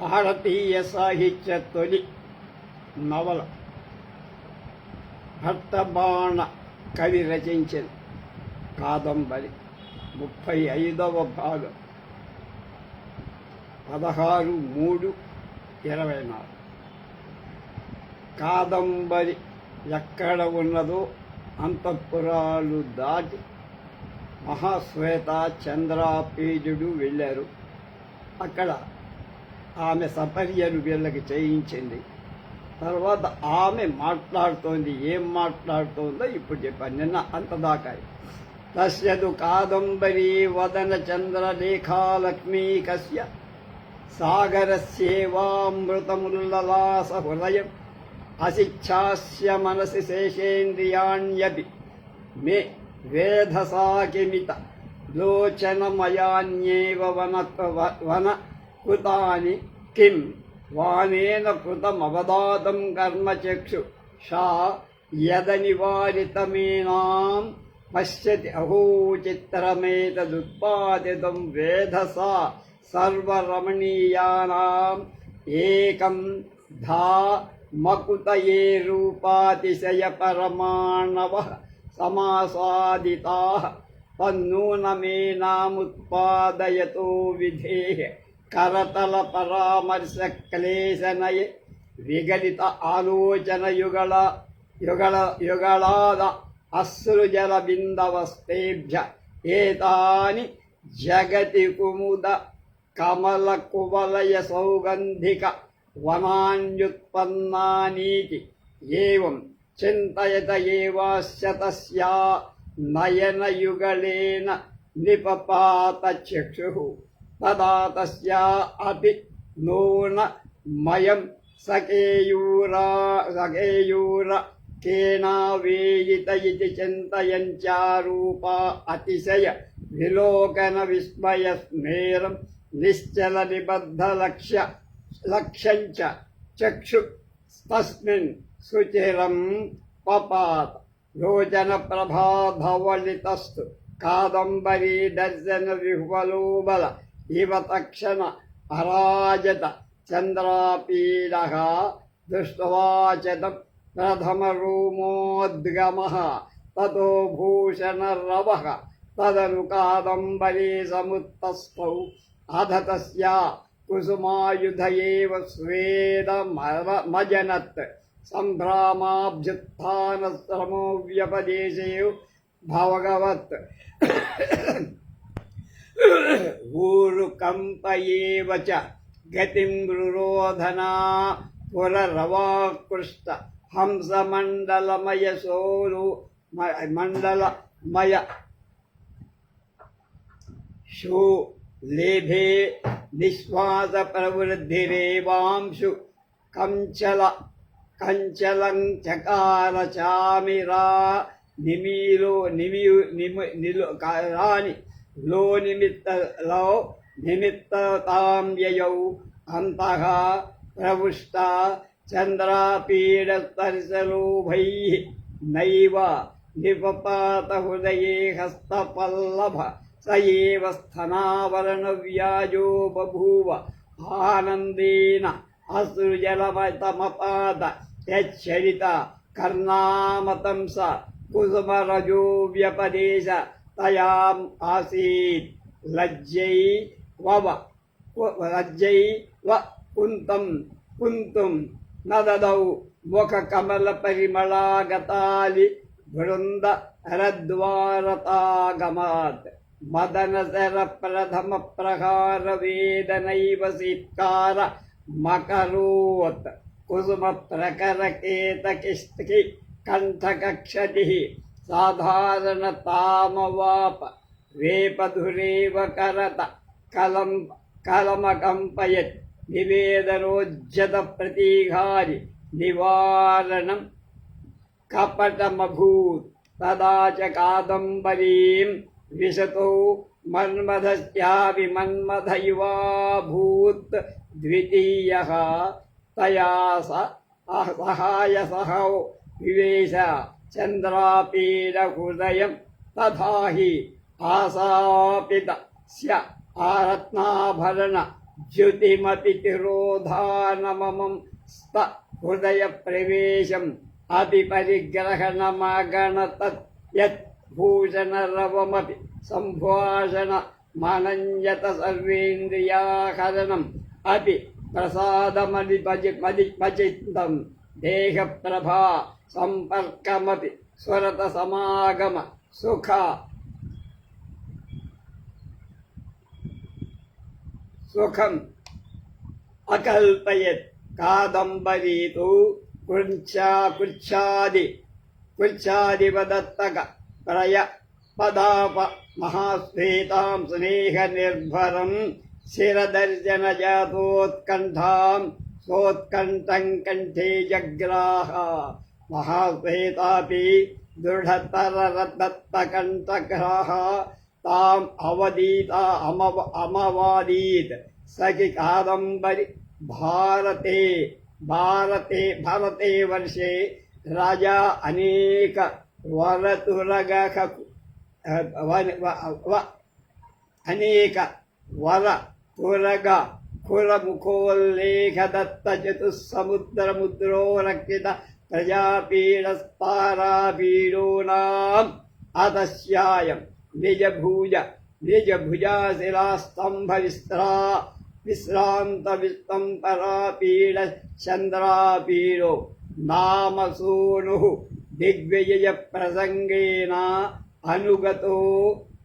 భారతీయ సాహిత్య తొలి నవల భర్తబాణ కవి రచించిన కాదంబరి ముప్పై ఐదవ భాగం పదహారు మూడు ఇరవై నాలుగు కాదంబరి ఎక్కడ ఉన్నదో అంతఃపురాలు దాటి మహాశ్వేత చంద్రాపీజుడు వెళ్ళారు. అక్కడ ఆమె సపర్యలు వీళ్ళకి చేయించింది. తర్వాత ఆమె మాట్లాడుతోంది. ఏం మాట్లాడుతోందో ఇప్పుడు చెప్పాను. నిన్న అంతదాకా. తస్యదు కాదంబరీ వదన సాగర సాగరస్యేవామృతముల్లలాస హృదయం అశిచ్ఛాస్య మనసి శేషేంద్రియాణ్యపి మే వేధసాకిమిత లోచనమయాన్యేవ వన వన కృతాని కిం వానేన కృతమవదాతం కర్మచక్షు షా యదనివారితమేనాం పశ్యతి అహో చిత్రమేతదుత్పాదితం వేధసా సర్వరమణీయానాం ఏకం ధా మకుతయే రూపాతిశయ పరమాణవ సమాసాదితా తన్నూనమేనాముత్పాదయతో విధే కరతల పరామర్శ క్లేశనయ విగలిత ఆలోచన యుగళ యుగళ యుగళాద అశ్రుజల బిందవస్తేభ్య ఏతాని జగతి కుముద కమల కువలయ సౌగంధిక వనాన్యుత్పన్నానీతి. ఏం చింతయత ఏవాస్య తస్యా నయనయుగళేన నిపపాత చక్షుః తదా తస్యా అపి నూన మయం సకేయూరా సకేయూర కేనావేయిత ఇది చింతయంచారూపా అతిశయ విలోకన విస్మయ స్మేరం నిశ్చల నిబద్ధ లక్ష్య లక్ష్యంచ చక్షు తస్మిన్ సుచిరం పపాత లోచన ప్రభాధవళితస్తు కాదంబరీ దర్శన విహ్వలోబల ఇవ తక్షణ అరాజత చంద్రాపీడ దృష్టవాచతం ప్రథమరూమోద్గమ తతో భూషణరవ తదను కాదంబరీ సముత్తస్థౌ అధ తస్యా కుసుమాయుధ ఏవ స్వేదమజనత్ వ్యపదేశే భగవత్ ఊరుకంపయేవ గతిం రురోధనా పురరవాకృష్ట హంసమండలమయ సోరు మండలమయ శో లేభే నిశ్వాస ప్రవృద్ధిరేవాంశు కంచల కంచలం చకార చామిరా నిమిలో నిమి నిమి నిలు రాని లో నిమిత్తలో నిమిత్తతాంయయౌ అంతః ప్రవుష్ట చంద్రాపీడస్తరిశలోభై నైవ నిపపాత హృదయే హస్తపల్లభ స ఏవ స్థనావరణ వ్యాజో బభూవ ఆనందేన అశ్రుజలమతమపాద యచ్చరిత కర్ణామతం స కుసుమరజో వ్యపదేశ తయాం ఆసీత్ లజ్జై వవ లజ్జై వ కుంతం కుంతుం నదదౌ ముఖ కమల పరిమళాగతాలి బృంద రద్వారతాగమాత్ మదనసర ప్రథమ ప్రహార వేదనైవ సీత్కార మకరోత్ కుసుమ ప్రకర కేతకిష్టి సాధారణ తామవాప వేపధురేవ కరత కలం కలమకంపయత్ నివేదనోజ్జత ప్రతీఘారి నివారణం కపటమభూత్ తదా చ కాదంబరీం విశతో మన్మథస్యాపి మన్మథ ఇవాభూత్ ద్వితీయः తయా సహాయ సహౌ వివేశ చంద్రాపీడహృదయం హృదయం ఆసాపిత స్య ఆరత్నాభరణ ద్యుతిమతి తిరోధానమమం స్థ హృదయ ప్రవేశం అపి పరిగ్రహణమగణ భూషణరవమపి సంభాషణ మనంజత సర్వేంద్రియాహరణం అపి ప్రసాదమది భజ మది భజితం. దేహ ప్రభా సంపర్కమపి స్వరత సమాగమ సుఖ. సుఖం అకల్పయత్ కాదంబరీతు కృచ్ఛా కృచ్ఛాది కృచ్ఛాదివదత్తక ప్రయ పదాప మహాశ్వేతాం స్నేహ నిర్భరం శిరదర్శన జాతోత్కంఠాం సోత్కంఠం కంఠే జగ్రాహ. మహాశ్వేతాపి దృఢతరదత్తకంఠగ్రాహ తాం అవదీత అమవ అమవాదీత్ సఖి కాదంబరి భారతే భారతే భారతే వర్షే. రాజా అనేక వరతురగ అనేక వర తురగ కులముఖోల్లేఖ దత్త రక్షిత ప్రజాపీడస్తారాపీడోనాం అతస్యాయం నిజభూజ నిజభుజాశిలాస్తంభ విస్త్రా విశ్రాంత విస్తంపరాపీడ చంద్రాపీడో నామసూను దిగ్విజయ ప్రసంగేన అనుగతో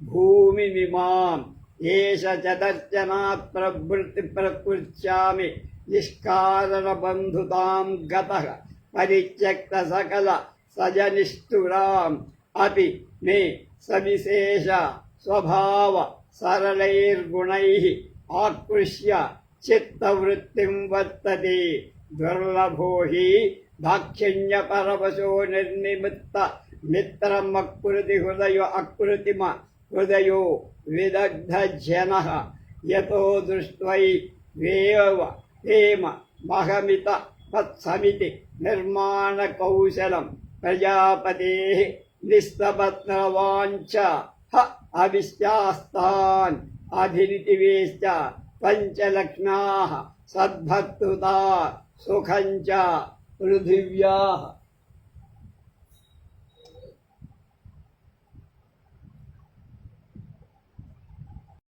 భూమి మిమాం ఏష చదర్శనాత్ ప్రవృత్తి ప్రకృత్యామి నిష్కారణ బంధుతాం గత పరిత్యక్త సకల సజనిష్ఠురాం. అపి మే సవిశేష స్వభావ సరళైర్గుణై ఆకృష్య చిత్తవృత్తిం వర్తతే. దుర్లభో హి దాక్షిణ్య పరవశో నిర్నిమిత్త మిత్రమకృతి హృదయ అకృతిమ హృదయో విదగ్ధజన యతో దృష్ట్వై వేవ హేమ మహమిత తత్సమితి నిర్మాణ కౌశలం ప్రజాపతే నిస్తపత్రవాంఛ హ అవిశ్యాస్తాన్ అధినితివేశ్చ పంచలక్ష్మ్యా సద్భక్తుతా సుఖంచ పృథివ్యా